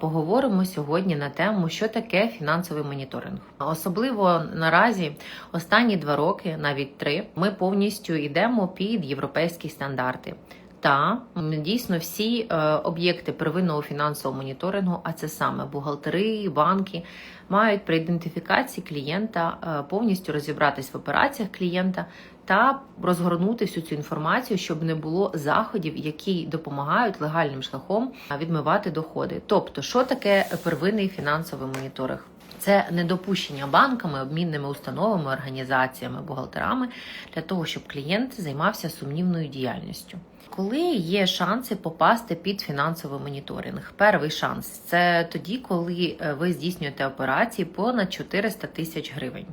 Поговоримо сьогодні на тему, що таке фінансовий моніторинг. Особливо наразі останні два роки, навіть три, ми повністю йдемо під європейські стандарти. Та дійсно всі е, об'єкти первинного фінансового моніторингу, а це саме бухгалтери, банки, мають при ідентифікації клієнта е, повністю розібратись в операціях клієнта та розгорнути всю цю інформацію, щоб не було заходів, які допомагають легальним шляхом відмивати доходи. Тобто, що таке первинний фінансовий моніторинг? Це недопущення банками, обмінними установами, організаціями, бухгалтерами для того, щоб клієнт займався сумнівною діяльністю. Коли є шанси попасти під фінансовий моніторинг, перший шанс це тоді, коли е, ви здійснюєте операції понад 400 тисяч гривень.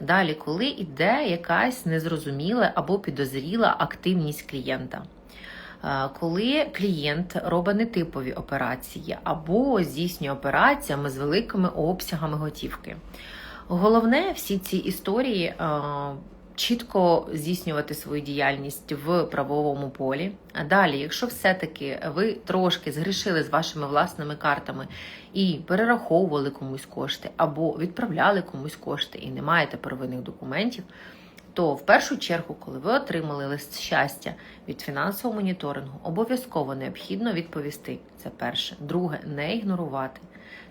Далі, коли йде якась незрозуміла або підозріла активність клієнта. Е, Коли клієнт робить нетипові операції або здійснює операціями з великими обсягами готівки. Головне всі ці історії е, чітко здійснювати свою діяльність в правовому полі. А далі, якщо все-таки ви трошки згрішили з вашими власними картами і перераховували комусь кошти, або відправляли комусь кошти і не маєте первинних документів, то в першу чергу, коли ви отримали лист щастя від фінансового моніторингу, обов'язково необхідно відповісти. Це перше. Друге, не ігнорувати.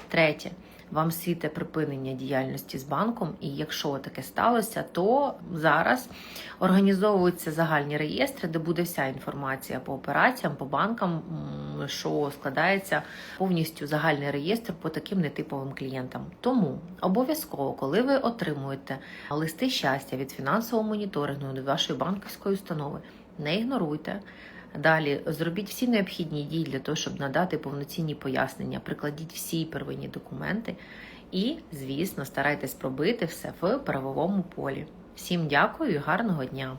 Третє. Вам світе припинення діяльності з банком, і якщо таке сталося, то зараз організовуються загальні реєстри, де буде вся інформація по операціям, по банкам, що складається повністю загальний реєстр по таким нетиповим клієнтам. Тому обов'язково, коли ви отримуєте листи щастя від фінансового моніторингу від вашої банківської установи, не ігноруйте. Далі зробіть всі необхідні дії для того, щоб надати повноцінні пояснення, прикладіть всі первинні документи і, звісно, старайтесь пробити все в правовому полі. Всім дякую і гарного дня!